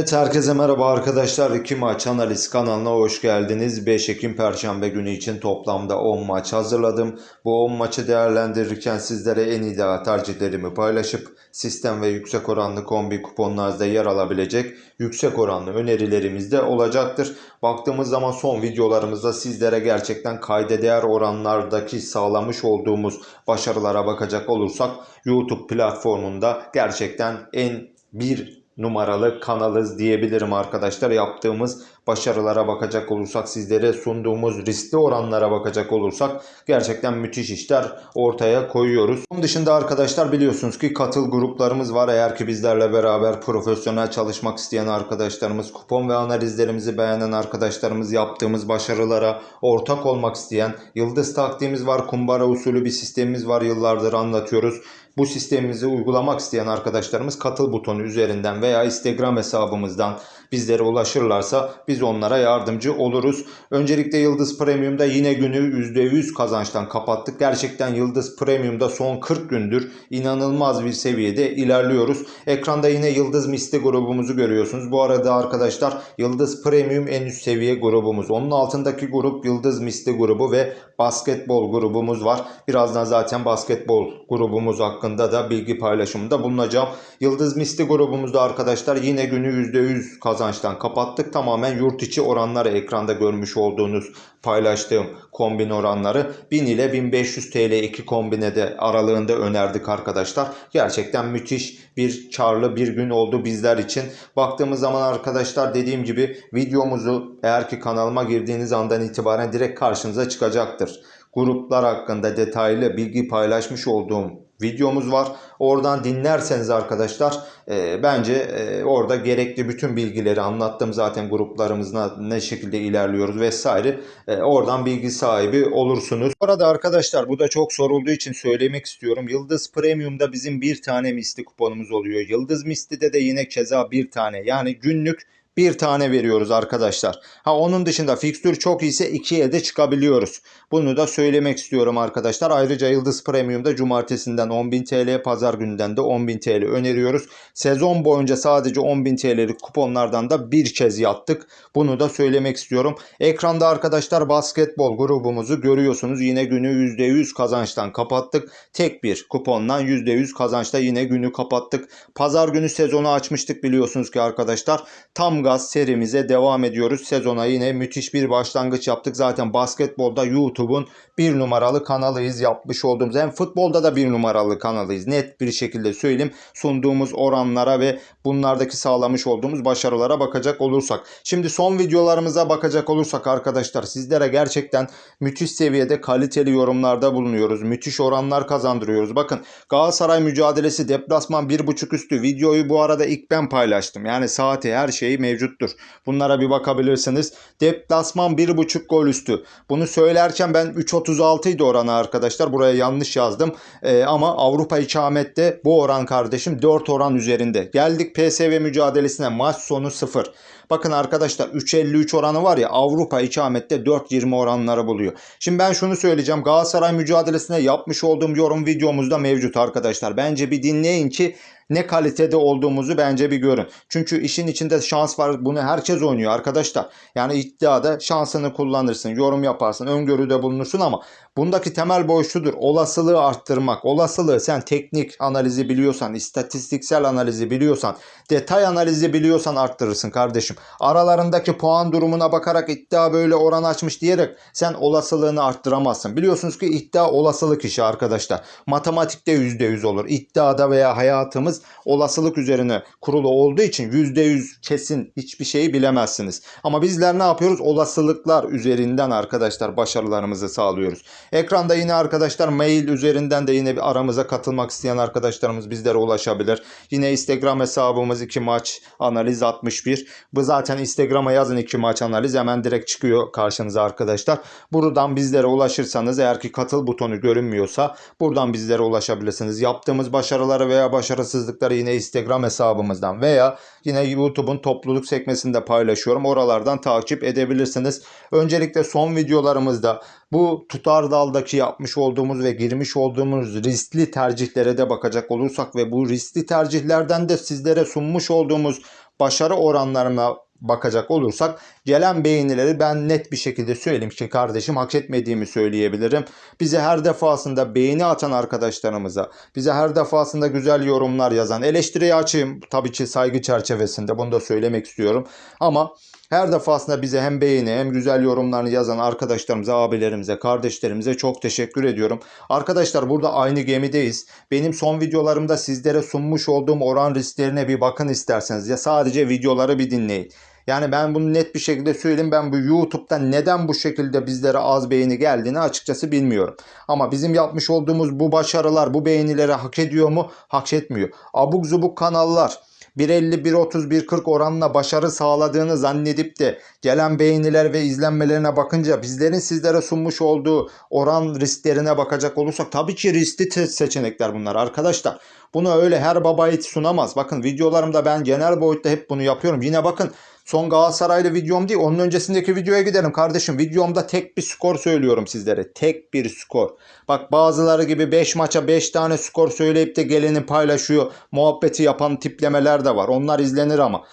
Evet herkese merhaba arkadaşlar. 2 maç analiz kanalına hoş geldiniz. 5 Ekim Perşembe günü için toplamda 10 maç hazırladım. Bu 10 maçı değerlendirirken sizlere en ideal tercihlerimi paylaşıp sistem ve yüksek oranlı kombi kuponlarınızda yer alabilecek yüksek oranlı önerilerimiz de olacaktır. Baktığımız zaman son videolarımızda sizlere gerçekten kayda değer oranlardaki sağlamış olduğumuz başarılara bakacak olursak YouTube platformunda gerçekten en bir numaralı kanalız diyebilirim arkadaşlar. Yaptığımız başarılara bakacak olursak, sizlere sunduğumuz riskli oranlara bakacak olursak gerçekten müthiş işler ortaya koyuyoruz. Bunun dışında arkadaşlar biliyorsunuz ki katıl gruplarımız var. Eğer ki bizlerle beraber profesyonel çalışmak isteyen arkadaşlarımız, kupon ve analizlerimizi beğenen arkadaşlarımız, yaptığımız başarılara ortak olmak isteyen, yıldız taktiğimiz var, kumbara usulü bir sistemimiz var yıllardır anlatıyoruz. Bu sistemimizi uygulamak isteyen arkadaşlarımız katıl butonu üzerinden veya Instagram hesabımızdan bizlere ulaşırlarsa biz onlara yardımcı oluruz. Öncelikle Yıldız Premium'da yine günü %100 kazançtan kapattık. Gerçekten Yıldız Premium'da son 40 gündür inanılmaz bir seviyede ilerliyoruz. Ekranda yine Yıldız Misti grubumuzu görüyorsunuz. Bu arada arkadaşlar Yıldız Premium en üst seviye grubumuz. Onun altındaki grup Yıldız Misti grubu ve basketbol grubumuz var. Birazdan zaten basketbol grubumuz hakkında da bilgi paylaşımında bulunacağım. Yıldız Misti grubumuzda arkadaşlar yine günü %100 kazançtan kapattık. Tamamen yurt içi oranları ekranda görmüş olduğunuz paylaştığım kombin oranları 1000 ile 1500 TL iki kombine de aralığında önerdik arkadaşlar. Gerçekten müthiş bir karlı bir gün oldu bizler için. Baktığımız zaman arkadaşlar dediğim gibi videomuzu eğer ki kanalıma girdiğiniz andan itibaren direkt karşınıza çıkacaktır. Gruplar hakkında detaylı bilgi paylaşmış olduğum videomuz var. Oradan dinlerseniz arkadaşlar e, bence e, orada gerekli bütün bilgileri anlattım zaten gruplarımızda ne şekilde ilerliyoruz vesaire. E, oradan bilgi sahibi olursunuz. Bu arada arkadaşlar bu da çok sorulduğu için söylemek istiyorum. Yıldız Premium'da bizim bir tane misli kuponumuz oluyor. Yıldız Misti'de de yine keza bir tane. Yani günlük bir tane veriyoruz arkadaşlar. Ha onun dışında fikstür çok iyiyse ikiye de çıkabiliyoruz. Bunu da söylemek istiyorum arkadaşlar. Ayrıca Yıldız Premium'da cumartesinden 10.000 TL, pazar gününden de 10.000 TL öneriyoruz. Sezon boyunca sadece 10.000 TL'lik kuponlardan da bir kez yattık. Bunu da söylemek istiyorum. Ekranda arkadaşlar basketbol grubumuzu görüyorsunuz. Yine günü %100 kazançtan kapattık. Tek bir kupondan %100 kazançta yine günü kapattık. Pazar günü sezonu açmıştık biliyorsunuz ki arkadaşlar. Tam gaz serimize devam ediyoruz. Sezona yine müthiş bir başlangıç yaptık. Zaten basketbolda YouTube'un bir numaralı kanalıyız yapmış olduğumuz. Hem futbolda da bir numaralı kanalıyız. Net bir şekilde söyleyeyim. Sunduğumuz oranlara ve bunlardaki sağlamış olduğumuz başarılara bakacak olursak. Şimdi son videolarımıza bakacak olursak arkadaşlar sizlere gerçekten müthiş seviyede kaliteli yorumlarda bulunuyoruz. Müthiş oranlar kazandırıyoruz. Bakın Galatasaray mücadelesi deplasman 1.5 üstü videoyu bu arada ilk ben paylaştım. Yani saati her şeyi mevcuttur. Bunlara bir bakabilirsiniz. Deplasman 1.5 gol üstü. Bunu söylerken ben 3.36 idi oranı arkadaşlar. Buraya yanlış yazdım. Ee, ama Avrupa ikamette bu oran kardeşim 4 oran üzerinde. Geldik PSV mücadelesine maç sonu 0. Bakın arkadaşlar 3.53 oranı var ya Avrupa ikamette 4.20 oranları buluyor. Şimdi ben şunu söyleyeceğim. Galatasaray mücadelesine yapmış olduğum yorum videomuzda mevcut arkadaşlar. Bence bir dinleyin ki ne kalitede olduğumuzu bence bir görün. Çünkü işin içinde şans var. Bunu herkes oynuyor arkadaşlar. Yani iddiada şansını kullanırsın, yorum yaparsın, öngörüde bulunursun ama bundaki temel boy şudur. Olasılığı arttırmak. Olasılığı sen teknik analizi biliyorsan, istatistiksel analizi biliyorsan, detay analizi biliyorsan arttırırsın kardeşim. Aralarındaki puan durumuna bakarak iddia böyle oran açmış diyerek sen olasılığını arttıramazsın. Biliyorsunuz ki iddia olasılık işi arkadaşlar. Matematikte %100 olur. İddiada veya hayatımız olasılık üzerine kurulu olduğu için %100 kesin hiçbir şeyi bilemezsiniz. Ama bizler ne yapıyoruz? Olasılıklar üzerinden arkadaşlar başarılarımızı sağlıyoruz. Ekranda yine arkadaşlar mail üzerinden de yine bir aramıza katılmak isteyen arkadaşlarımız bizlere ulaşabilir. Yine Instagram hesabımız 2 maç analiz 61. Bu zaten Instagram'a yazın 2 maç analiz hemen direkt çıkıyor karşınıza arkadaşlar. Buradan bizlere ulaşırsanız eğer ki katıl butonu görünmüyorsa buradan bizlere ulaşabilirsiniz. Yaptığımız başarıları veya başarısızlıkları yine Instagram hesabımızdan veya yine YouTube'un topluluk sekmesinde paylaşıyorum. Oralardan takip edebilirsiniz. Öncelikle son videolarımızda bu tutar daldaki yapmış olduğumuz ve girmiş olduğumuz riskli tercihlere de bakacak olursak ve bu riskli tercihlerden de sizlere sunmuş olduğumuz başarı oranlarına bakacak olursak gelen beğenileri ben net bir şekilde söyleyeyim ki kardeşim hak etmediğimi söyleyebilirim. Bize her defasında beğeni atan arkadaşlarımıza, bize her defasında güzel yorumlar yazan, eleştiriye açayım tabii ki saygı çerçevesinde bunu da söylemek istiyorum. Ama her defasında bize hem beğeni hem güzel yorumlarını yazan arkadaşlarımıza, abilerimize, kardeşlerimize çok teşekkür ediyorum. Arkadaşlar burada aynı gemideyiz. Benim son videolarımda sizlere sunmuş olduğum oran risklerine bir bakın isterseniz. Ya sadece videoları bir dinleyin. Yani ben bunu net bir şekilde söyleyeyim. Ben bu YouTube'da neden bu şekilde bizlere az beğeni geldiğini açıkçası bilmiyorum. Ama bizim yapmış olduğumuz bu başarılar, bu beğenileri hak ediyor mu? Hak etmiyor. Abuk zubuk kanallar 1.50, 1.30, 1.40 oranla başarı sağladığını zannedip de gelen beğeniler ve izlenmelerine bakınca bizlerin sizlere sunmuş olduğu oran risklerine bakacak olursak tabii ki riskli seçenekler bunlar arkadaşlar. Bunu öyle her baba yiğit sunamaz. Bakın videolarımda ben genel boyutta hep bunu yapıyorum. Yine bakın son Galatasaraylı videom değil onun öncesindeki videoya gidelim kardeşim. Videomda tek bir skor söylüyorum sizlere. Tek bir skor. Bak bazıları gibi 5 maça 5 tane skor söyleyip de geleni paylaşıyor. Muhabbeti yapan tiplemeler de var. Onlar izlenir ama.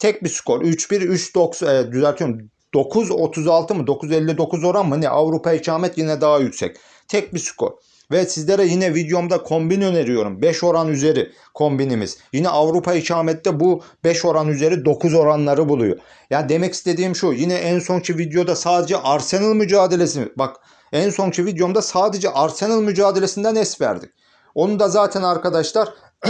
Tek bir skor. 3-1, 3-9 e, düzeltiyorum. 9-36 mı 9-59 oran mı ne Avrupa ikamet yine daha yüksek. Tek bir skor. Ve sizlere yine videomda kombin öneriyorum. 5 oran üzeri kombinimiz. Yine Avrupa ikamette bu 5 oran üzeri 9 oranları buluyor. Yani demek istediğim şu. Yine en sonki videoda sadece Arsenal mücadelesi. Bak en sonki videomda sadece Arsenal mücadelesinden es verdik. Onu da zaten arkadaşlar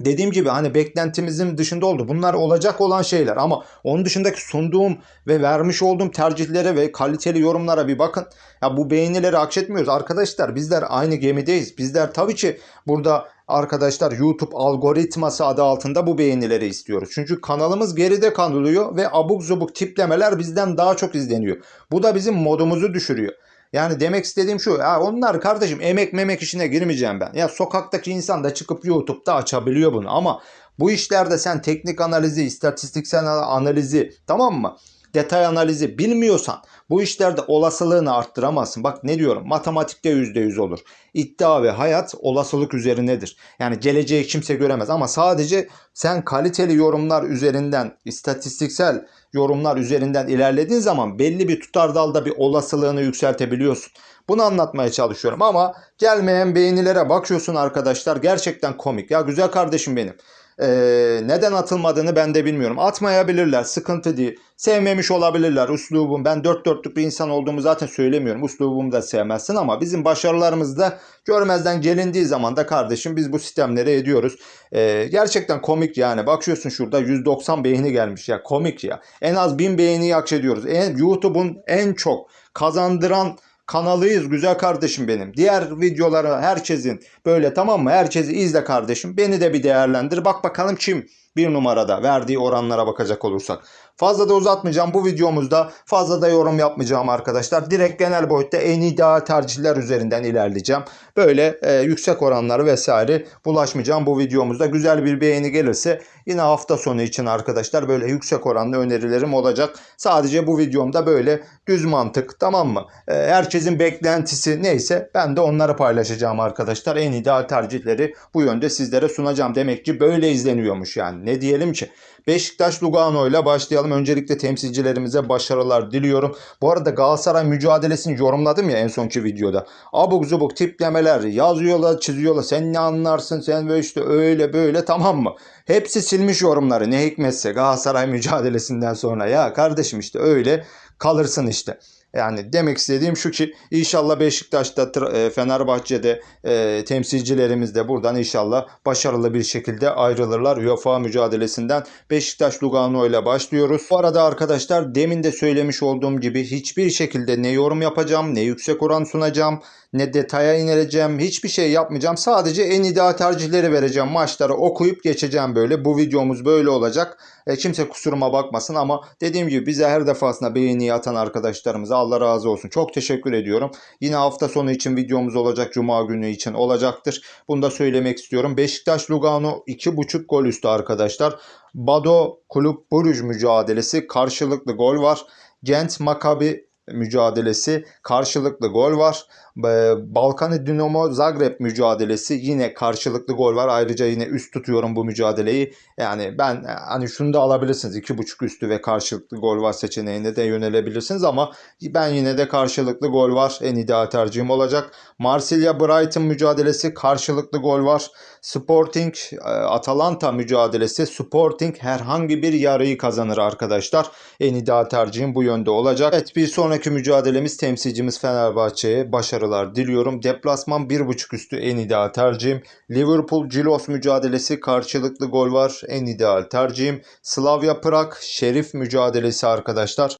dediğim gibi hani beklentimizin dışında oldu. Bunlar olacak olan şeyler ama onun dışındaki sunduğum ve vermiş olduğum tercihlere ve kaliteli yorumlara bir bakın. Ya bu beğenileri hak etmiyoruz. Arkadaşlar bizler aynı gemideyiz. Bizler tabii ki burada arkadaşlar YouTube algoritması adı altında bu beğenileri istiyoruz. Çünkü kanalımız geride kalıyor ve abuk zubuk tiplemeler bizden daha çok izleniyor. Bu da bizim modumuzu düşürüyor. Yani demek istediğim şu. Ya onlar kardeşim emek memek işine girmeyeceğim ben. Ya sokaktaki insan da çıkıp YouTube'da açabiliyor bunu ama bu işlerde sen teknik analizi, istatistiksel analizi tamam mı? Detay analizi bilmiyorsan bu işlerde olasılığını arttıramazsın. Bak ne diyorum matematikte %100 olur. İddia ve hayat olasılık üzerinedir. Yani geleceği kimse göremez ama sadece sen kaliteli yorumlar üzerinden istatistiksel yorumlar üzerinden ilerlediğin zaman belli bir tutardalda bir olasılığını yükseltebiliyorsun. Bunu anlatmaya çalışıyorum ama gelmeyen beğenilere bakıyorsun arkadaşlar gerçekten komik. Ya güzel kardeşim benim. Ee, neden atılmadığını ben de bilmiyorum. Atmayabilirler sıkıntı değil. Sevmemiş olabilirler üslubum. Ben dört dörtlük bir insan olduğumu zaten söylemiyorum. Üslubumu da sevmezsin ama bizim başarılarımızda görmezden gelindiği zaman da kardeşim biz bu sistemleri ediyoruz. Ee, gerçekten komik yani. Bakıyorsun şurada 190 beğeni gelmiş ya komik ya. En az 1000 beğeniyi hak ediyoruz. En, YouTube'un en çok kazandıran kanalıyız güzel kardeşim benim. Diğer videoları herkesin böyle tamam mı? Herkesi izle kardeşim. Beni de bir değerlendir. Bak bakalım kim bir numarada verdiği oranlara bakacak olursak. Fazla da uzatmayacağım bu videomuzda. Fazla da yorum yapmayacağım arkadaşlar. Direkt genel boyutta en ideal tercihler üzerinden ilerleyeceğim. Böyle e, yüksek oranları vesaire bulaşmayacağım bu videomuzda. Güzel bir beğeni gelirse yine hafta sonu için arkadaşlar böyle yüksek oranlı önerilerim olacak. Sadece bu videomda böyle düz mantık tamam mı? E, herkesin beklentisi neyse ben de onları paylaşacağım arkadaşlar. En ideal tercihleri bu yönde sizlere sunacağım. Demek ki böyle izleniyormuş yani. Ne diyelim ki? Beşiktaş Lugano ile başlayalım. Öncelikle temsilcilerimize başarılar diliyorum. Bu arada Galatasaray mücadelesini yorumladım ya en sonki videoda. Abuk zubuk tiplemeler yazıyorlar çiziyorlar. Sen ne anlarsın sen böyle işte öyle böyle tamam mı? Hepsi silmiş yorumları ne hikmetse Galatasaray mücadelesinden sonra. Ya kardeşim işte öyle kalırsın işte. Yani demek istediğim şu ki inşallah Beşiktaş'ta, e, Fenerbahçe'de e, temsilcilerimiz de buradan inşallah başarılı bir şekilde ayrılırlar UEFA mücadelesinden. Beşiktaş Lugano ile başlıyoruz. Bu arada arkadaşlar demin de söylemiş olduğum gibi hiçbir şekilde ne yorum yapacağım, ne yüksek oran sunacağım, ne detaya ineleceğim, hiçbir şey yapmayacağım. Sadece en ideal tercihleri vereceğim. Maçları okuyup geçeceğim böyle. Bu videomuz böyle olacak. E, kimse kusuruma bakmasın ama dediğim gibi bize her defasında beğeni atan arkadaşlarımıza Allah razı olsun. Çok teşekkür ediyorum. Yine hafta sonu için videomuz olacak. Cuma günü için olacaktır. Bunu da söylemek istiyorum. Beşiktaş Lugano 2.5 gol üstü arkadaşlar. Bado Kulüp Bruj mücadelesi karşılıklı gol var. Gent Maccabi mücadelesi karşılıklı gol var. Ee, Balkani Dinamo Zagreb mücadelesi yine karşılıklı gol var. Ayrıca yine üst tutuyorum bu mücadeleyi. Yani ben hani şunu da alabilirsiniz. 2.5 üstü ve karşılıklı gol var seçeneğine de yönelebilirsiniz ama ben yine de karşılıklı gol var. En ideal tercihim olacak. Marsilya Brighton mücadelesi karşılıklı gol var. Sporting e, Atalanta mücadelesi Sporting herhangi bir yarıyı kazanır arkadaşlar. En ideal tercihim bu yönde olacak. Evet bir sonraki mücadelemiz temsilcimiz Fenerbahçe'ye başarılar diliyorum. Deplasman 1.5 üstü en ideal tercihim. Liverpool Cilos mücadelesi karşılıklı gol var. En ideal tercihim. Slavia Prag Şerif mücadelesi arkadaşlar.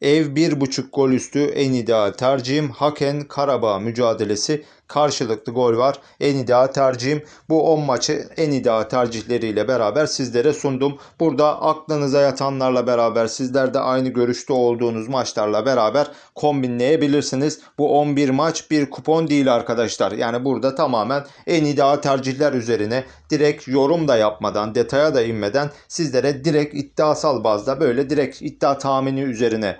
Ev 1.5 gol üstü en ideal tercihim. Haken Karabağ mücadelesi karşılıklı gol var. En ideal tercihim. Bu 10 maçı en ideal tercihleriyle beraber sizlere sundum. Burada aklınıza yatanlarla beraber sizler de aynı görüşte olduğunuz maçlarla beraber kombinleyebilirsiniz. Bu 11 maç bir kupon değil arkadaşlar. Yani burada tamamen en ideal tercihler üzerine direkt yorum da yapmadan, detaya da inmeden sizlere direkt iddiasal bazda böyle direkt iddia tahmini üzerine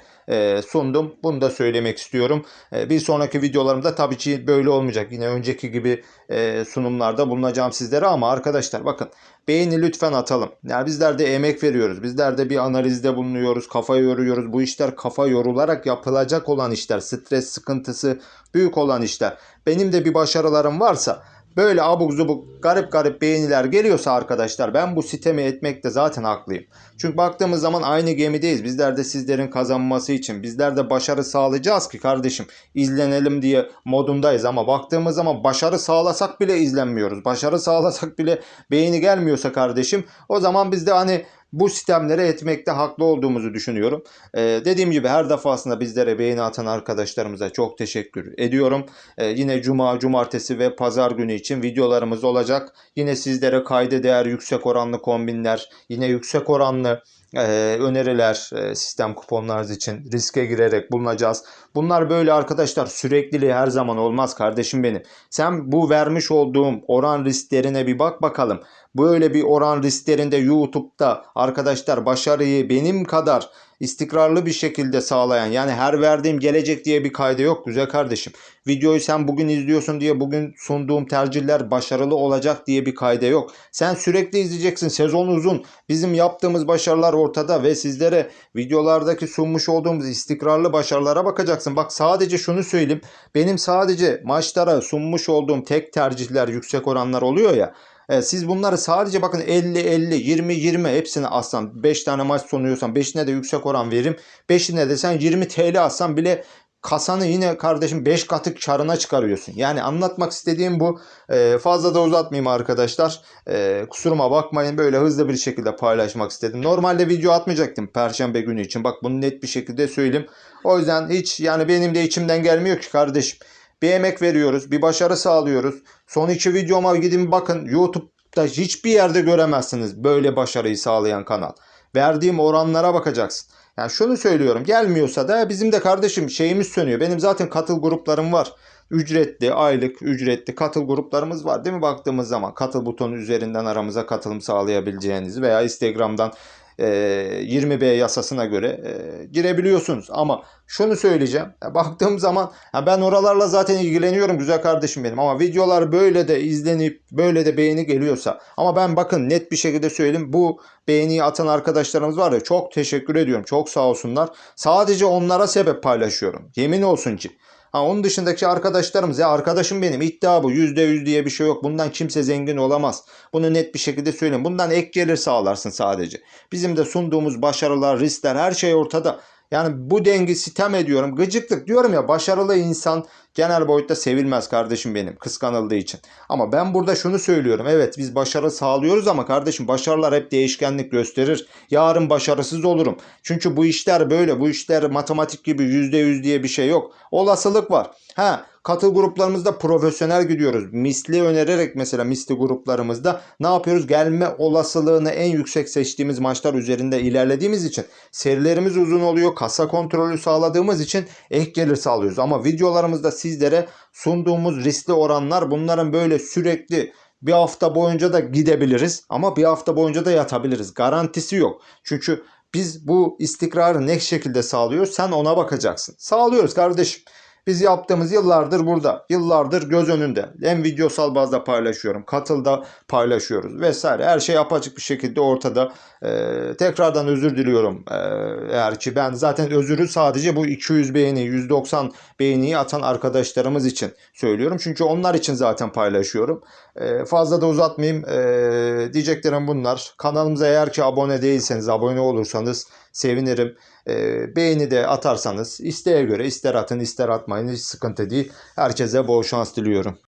sundum. Bunu da söylemek istiyorum. E, bir sonraki videolarımda tabii ki böyle olmayacak. Yine önceki gibi e, sunumlarda bulunacağım sizlere ama arkadaşlar bakın beğeni lütfen atalım. Yani bizler de emek veriyoruz. Bizler de bir analizde bulunuyoruz. Kafa yoruyoruz. Bu işler kafa yorularak yapılacak olan işler. Stres sıkıntısı büyük olan işler. Benim de bir başarılarım varsa böyle abuk zubuk garip garip beğeniler geliyorsa arkadaşlar ben bu sitemi etmekte zaten haklıyım. Çünkü baktığımız zaman aynı gemideyiz. Bizler de sizlerin kazanması için bizler de başarı sağlayacağız ki kardeşim izlenelim diye modundayız ama baktığımız zaman başarı sağlasak bile izlenmiyoruz. Başarı sağlasak bile beğeni gelmiyorsa kardeşim o zaman biz de hani bu sistemlere etmekte haklı olduğumuzu düşünüyorum. Ee, dediğim gibi her defasında bizlere beğeni atan arkadaşlarımıza çok teşekkür ediyorum. Ee, yine cuma, cumartesi ve pazar günü için videolarımız olacak. Yine sizlere kayda değer yüksek oranlı kombinler, yine yüksek oranlı e, öneriler e, sistem kuponlarınız için riske girerek bulunacağız. Bunlar böyle arkadaşlar sürekliliği her zaman olmaz kardeşim benim. Sen bu vermiş olduğum oran risklerine bir bak bakalım. Böyle bir oran risklerinde YouTube'da arkadaşlar başarıyı benim kadar istikrarlı bir şekilde sağlayan yani her verdiğim gelecek diye bir kaydı yok güzel kardeşim. Videoyu sen bugün izliyorsun diye bugün sunduğum tercihler başarılı olacak diye bir kayda yok. Sen sürekli izleyeceksin sezon uzun. Bizim yaptığımız başarılar ortada ve sizlere videolardaki sunmuş olduğumuz istikrarlı başarılara bakacaksın. Bak sadece şunu söyleyeyim. Benim sadece maçlara sunmuş olduğum tek tercihler yüksek oranlar oluyor ya. Evet, siz bunları sadece bakın 50 50 20 20 hepsini alsan 5 tane maç sunuyorsan 5'ine de yüksek oran veririm. 5'ine de sen 20 TL alsan bile kasanı yine kardeşim 5 katı karına çıkarıyorsun. Yani anlatmak istediğim bu. Ee, fazla da uzatmayayım arkadaşlar. Ee, kusuruma bakmayın böyle hızlı bir şekilde paylaşmak istedim. Normalde video atmayacaktım perşembe günü için. Bak bunu net bir şekilde söyleyeyim. O yüzden hiç yani benim de içimden gelmiyor ki kardeşim. Bir emek veriyoruz, bir başarı sağlıyoruz. Son iki videoma gidin bakın YouTube'da hiçbir yerde göremezsiniz böyle başarıyı sağlayan kanal. Verdiğim oranlara bakacaksın. Yani şunu söylüyorum gelmiyorsa da bizim de kardeşim şeyimiz sönüyor. Benim zaten katıl gruplarım var. Ücretli, aylık, ücretli katıl gruplarımız var değil mi baktığımız zaman? Katıl butonu üzerinden aramıza katılım sağlayabileceğiniz veya Instagram'dan 20B yasasına göre girebiliyorsunuz. Ama şunu söyleyeceğim. Baktığım zaman ben oralarla zaten ilgileniyorum güzel kardeşim benim. Ama videolar böyle de izlenip böyle de beğeni geliyorsa. Ama ben bakın net bir şekilde söyleyeyim. Bu beğeniyi atan arkadaşlarımız var ya çok teşekkür ediyorum. Çok sağ olsunlar. Sadece onlara sebep paylaşıyorum. Yemin olsun ki. Ha, onun dışındaki arkadaşlarımız ya arkadaşım benim iddia bu yüzde yüz diye bir şey yok. Bundan kimse zengin olamaz. Bunu net bir şekilde söyleyeyim. Bundan ek gelir sağlarsın sadece. Bizim de sunduğumuz başarılar, riskler her şey ortada. Yani bu dengi sitem ediyorum. Gıcıklık diyorum ya başarılı insan genel boyutta sevilmez kardeşim benim kıskanıldığı için. Ama ben burada şunu söylüyorum. Evet biz başarı sağlıyoruz ama kardeşim başarılar hep değişkenlik gösterir. Yarın başarısız olurum. Çünkü bu işler böyle. Bu işler matematik gibi %100 diye bir şey yok. Olasılık var. Ha katıl gruplarımızda profesyonel gidiyoruz. Misli önererek mesela misli gruplarımızda ne yapıyoruz? Gelme olasılığını en yüksek seçtiğimiz maçlar üzerinde ilerlediğimiz için serilerimiz uzun oluyor. Kasa kontrolü sağladığımız için ek gelir sağlıyoruz. Ama videolarımızda sizlere sunduğumuz riskli oranlar bunların böyle sürekli bir hafta boyunca da gidebiliriz ama bir hafta boyunca da yatabiliriz. Garantisi yok. Çünkü Biz bu istikrarı ne şekilde sağlıyoruz? Sen ona bakacaksın. Sağlıyoruz kardeşim. Biz yaptığımız yıllardır burada. Yıllardır göz önünde. Hem videosal bazda paylaşıyorum. Katılda paylaşıyoruz vesaire. Her şey apaçık bir şekilde ortada. Ee, tekrardan özür diliyorum. Ee, eğer ki ben zaten özürü sadece bu 200 beğeni, 190 beğeniyi atan arkadaşlarımız için söylüyorum. Çünkü onlar için zaten paylaşıyorum. Ee, fazla da uzatmayayım. Ee, diyeceklerim bunlar. Kanalımıza eğer ki abone değilseniz, abone olursanız sevinirim. Ee, beğeni de atarsanız isteğe göre ister atın ister atmayın hiç sıkıntı değil. Herkese bol şans diliyorum.